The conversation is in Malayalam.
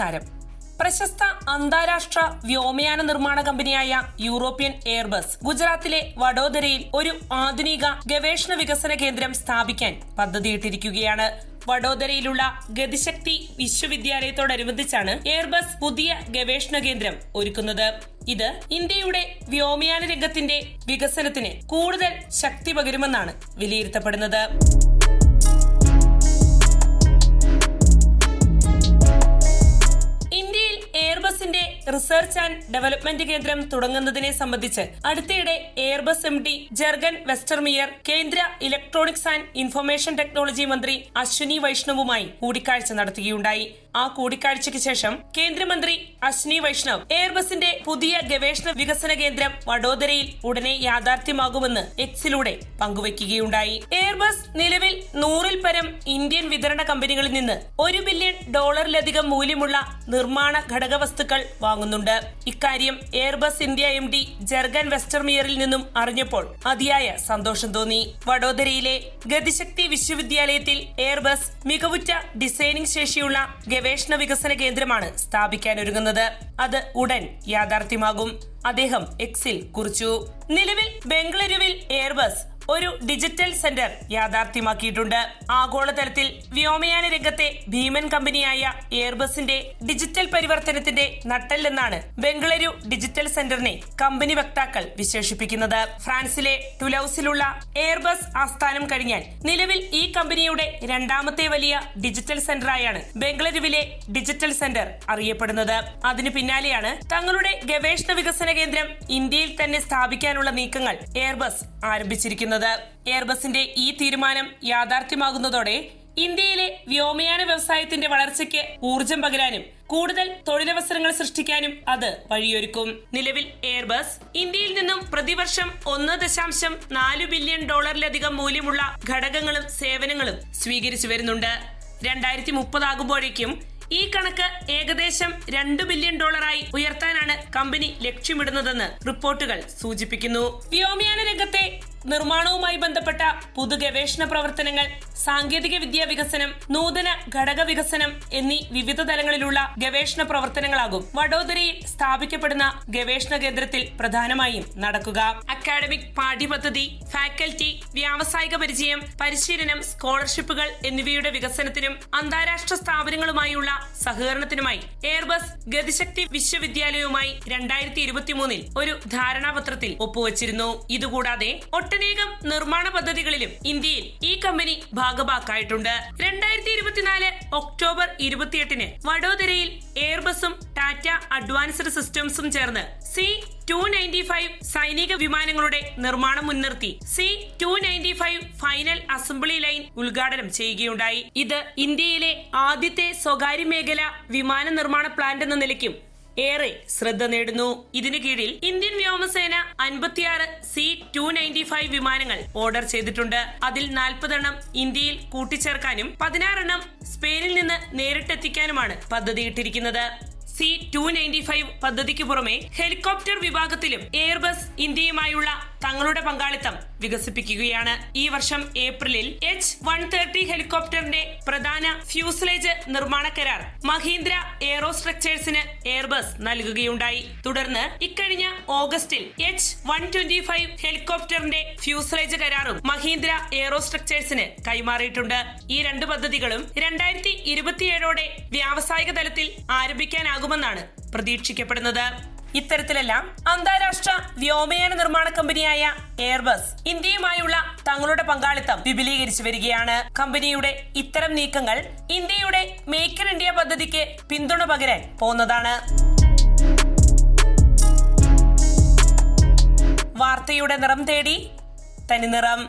നമസ്കാരം. പ്രശസ്ത അന്താരാഷ്ട്ര വ്യോമയാന നിർമ്മാണ കമ്പനിയായ യൂറോപ്യൻ എയർബസ് ഗുജറാത്തിലെ വഡോദരയിൽ ഒരു ആധുനിക ഗവേഷണ വികസന കേന്ദ്രം സ്ഥാപിക്കാൻ പദ്ധതിയിട്ടിരിക്കുകയാണ്. വഡോദരയിലുള്ള ഗതിശക്തി വിശ്വവിദ്യാലയത്തോടനുബന്ധിച്ചാണ് എയർബസ് പുതിയ ഗവേഷണ കേന്ദ്രം ഒരുക്കുന്നത്. ഇത് ഇന്ത്യയുടെ വ്യോമയാന രംഗത്തിന്റെ വികസനത്തിന് കൂടുതൽ ശക്തി പകരുമെന്നാണ് വിലയിരുത്തപ്പെടുന്നത്. റിസർച്ച് ആൻഡ് ഡെവലപ്മെന്റ് കേന്ദ്രം തുടങ്ങുന്നതിനെ സംബന്ധിച്ച് അടുത്തിടെ Airbus M D Jurgen Westermeier കേന്ദ്ര ഇലക്ട്രോണിക്സ് ആൻഡ് ഇൻഫർമേഷൻ ടെക്നോളജി മന്ത്രി അശ്വിനി വൈഷ്ണവുമായി കൂടിക്കാഴ്ച നടത്തുകയുണ്ടായി. ആ കൂടിക്കാഴ്ചയ്ക്ക് ശേഷം കേന്ദ്രമന്ത്രി അശ്വിനി വൈഷ്ണവ് എയർബസിന്റെ പുതിയ ഗവേഷണ വികസന കേന്ദ്രം വഡോദരയിൽ ഉടനെ യാഥാർത്ഥ്യമാകുമെന്ന് എക്സിലൂടെ പങ്കുവയ്ക്കുകയുണ്ടായി. എയർബസ് നിലവിൽ നൂറിൽ പരം ഇന്ത്യൻ വിതരണ കമ്പനികളിൽ നിന്ന് ഒരു ബില്യൺ ഡോളറിലധികം മൂല്യമുള്ള നിർമ്മാണ ഘടകവസ്തുക്കൾ വാങ്ങുന്നുണ്ട്. ഇക്കാര്യം Airbus India M D Jurgen വെസ്റ്റർമിയറിൽ നിന്നും അറിഞ്ഞപ്പോൾ അതിയായ സന്തോഷം തോന്നി. വഡോദരയിലെ ഗതിശക്തി വിശ്വവിദ്യാലയത്തിൽ എയർബസ് മികവുറ്റ ഡിസൈനിംഗ് ശേഷിയുള്ള ഗവേഷണ വികസന കേന്ദ്രമാണ് സ്ഥാപിക്കാനൊരുങ്ങുന്നത് അത് ഉടൻ യാഥാർത്ഥ്യമാകും. അദ്ദേഹം എക്സിൽ കുറിച്ചു. നിലവിൽ ബംഗളൂരുവിൽ എയർബസ് ഒരു ഡിജിറ്റൽ സെന്റർ യാഥാർത്ഥ്യമാക്കിയിട്ടുണ്ട്. ആഗോളതലത്തിൽ വ്യോമയാന രംഗത്തെ ഭീമൻ കമ്പനിയായ എയർബസിന്റെ ഡിജിറ്റൽ പരിവർത്തനത്തിന്റെ നട്ടെല്ലെന്നാണ് ബംഗളൂരു ഡിജിറ്റൽ സെന്ററിനെ കമ്പനി വക്താക്കൾ വിശേഷിപ്പിക്കുന്നത്. ഫ്രാൻസിലെ ടുലൌസിലുള്ള എയർബസ് ആസ്ഥാനം കഴിഞ്ഞാൽ നിലവിൽ ഈ കമ്പനിയുടെ രണ്ടാമത്തെ വലിയ ഡിജിറ്റൽ സെന്ററായാണ് ബംഗളൂരുവിലെ ഡിജിറ്റൽ സെന്റർ അറിയപ്പെടുന്നത്. അതിനു പിന്നാലെയാണ് തങ്ങളുടെ ഗവേഷണ വികസന കേന്ദ്രം ഇന്ത്യയിൽ തന്നെ സ്ഥാപിക്കാനുള്ള നീക്കങ്ങൾ എയർബസ് ആരംഭിച്ചിരിക്കുന്നത്. എയർബസിന്റെ ഈ തീരുമാനം യാഥാർത്ഥ്യമാകുന്നതോടെ ഇന്ത്യയിലെ വ്യോമയാന വ്യവസായത്തിന്റെ വളർച്ചയ്ക്ക് ഊർജം പകരാനും കൂടുതൽ തൊഴിലവസരങ്ങൾ സൃഷ്ടിക്കാനും അത് വഴിയൊരുക്കും. നിലവിൽ എയർബസ് ഇന്ത്യയിൽ നിന്നും പ്രതിവർഷം ഒന്ന് ദശാംശം നാല് ബില്യൺ ഡോളറിലധികം മൂല്യമുള്ള ഘടകങ്ങളും സേവനങ്ങളും സ്വീകരിച്ചു വരുന്നുണ്ട്. രണ്ടായിരത്തി മുപ്പതാകുമ്പോഴേക്കും ഈ കണക്ക് ഏകദേശം രണ്ട് ബില്യൺ ഡോളറായി ഉയർത്താനാണ് കമ്പനി ലക്ഷ്യമിടുന്നതെന്ന് റിപ്പോർട്ടുകൾ സൂചിപ്പിക്കുന്നു. വ്യോമയാന രംഗത്തെ നിർമ്മാണവുമായി ബന്ധപ്പെട്ട പുതു ഗവേഷണ പ്രവർത്തനങ്ങൾ സാങ്കേതിക വിദ്യാ വികസനം നൂതന ഘടക വികസനം എന്നീ വിവിധ തലങ്ങളിലുള്ള ഗവേഷണ പ്രവർത്തനങ്ങളാകും വഡോദരയിൽ സ്ഥാപിക്കപ്പെടുന്ന ഗവേഷണ കേന്ദ്രത്തിൽ പ്രധാനമായും നടക്കുക. അക്കാഡമിക് പാഠ്യപദ്ധതി ഫാക്കൽറ്റി വ്യാവസായിക പരിചയം പരിശീലനം സ്കോളർഷിപ്പുകൾ എന്നിവയുടെ വികസനത്തിനും അന്താരാഷ്ട്ര സ്ഥാപനങ്ങളുമായുള്ള സഹകരണത്തിനുമായി എയർബസ് ഗതിശക്തി വിശ്വവിദ്യാലയവുമായി രണ്ടായിരത്തി ഇരുപത്തിമൂന്നിൽ ഒരു ധാരണാപത്രത്തിൽ ഒപ്പുവച്ചിരുന്നു. ഇതുകൂടാതെ ഒട്ടനേകം നിർമ്മാണ പദ്ധതികളിലും ഇന്ത്യയിൽ ഈ കമ്പനി ഭാഗഭാക്കായിട്ടുണ്ട് രണ്ടായിരത്തി ഇരുപത്തിനാല് ഒക്ടോബർ ഇരുപത്തിയെട്ടിന് വഡോദരയിൽ എയർബസും ടാറ്റ അഡ്വാൻസ്ഡ് സിസ്റ്റംസും ചേർന്ന് സി ടു നയന്റി ഫൈവ് സൈനിക വിമാനങ്ങളുടെ നിർമ്മാണം മുൻനിർത്തി C two ninety five final assembly line ഉദ്ഘാടനം ചെയ്യുകയുണ്ടായി. ഇത് ഇന്ത്യയിലെ ആദ്യത്തെ സ്വകാര്യ മേഖല വിമാന നിർമ്മാണ പ്ലാന്റ് എന്ന നിലയ്ക്കും ഏറെ ശ്രദ്ധ നേടുന്നു. ഇതിനു കീഴിൽ ഇന്ത്യൻ വ്യോമസേന അൻപത്തിയാറ് സി ടു നയന്റി ഫൈവ് വിമാനങ്ങൾ ഓർഡർ ചെയ്തിട്ടുണ്ട്. അതിൽ നാൽപ്പതെണ്ണം ഇന്ത്യയിൽ കൂട്ടിച്ചേർക്കാനും പതിനാറെണ്ണം സ്പെയിനിൽ നിന്ന് നേരിട്ടെത്തിക്കാനുമാണ് പദ്ധതിയിട്ടിരിക്കുന്നത്. സി ടു നയന്റി ഫൈവ് പദ്ധതിക്ക് പുറമെ ഹെലികോപ്റ്റർ വിഭാഗത്തിലും എയർബസ് ഇന്ത്യയുമായുള്ള തങ്ങളുടെ പങ്കാളിത്തം വികസിപ്പിക്കുകയാണ്. ഈ വർഷം ഏപ്രിലിൽ എച്ച് വൺ തേർട്ടി ഹെലികോപ്റ്ററിന്റെ പ്രധാന ഫ്യൂസലേജ് നിർമ്മാണ കരാർ മഹീന്ദ്ര എയറോ സ്ട്രക്ചേഴ്സിന് എയർബസ് നൽകുകയുണ്ടായി. തുടർന്ന് ഇക്കഴിഞ്ഞ ഓഗസ്റ്റിൽ എച്ച് വൺ ട്വന്റി ഫൈവ് ഹെലികോപ്റ്ററിന്റെ ഫ്യൂസലേജ് കരാറും മഹീന്ദ്ര എയറോ സ്ട്രക്ചേഴ്സിന് കൈമാറിയിട്ടുണ്ട്. ഈ രണ്ട് പദ്ധതികളും രണ്ടായിരത്തി ഇരുപത്തിയേഴോടെ വ്യാവസായിക തലത്തിൽ ആരംഭിക്കാനാകുമെന്നാണ് പ്രതീക്ഷിക്കപ്പെടുന്നത്. ഇത്തരത്തിലെല്ലാം അന്താരാഷ്ട്ര വ്യോമയാന നിർമ്മാണ കമ്പനിയായ എയർബസ് ഇന്ത്യയുമായുള്ള തങ്ങളുടെ പങ്കാളിത്തം വിപുലീകരിച്ചു വരികയാണ്. കമ്പനിയുടെ ഇത്തരം നീക്കങ്ങൾ ഇന്ത്യയുടെ മേക്ക് ഇൻ ഇന്ത്യ പദ്ധതിക്ക് പിന്തുണ പകരാൻ പോകുന്നതാണ് വാർത്തയുടെ നിറം തേടി തനി നിറം.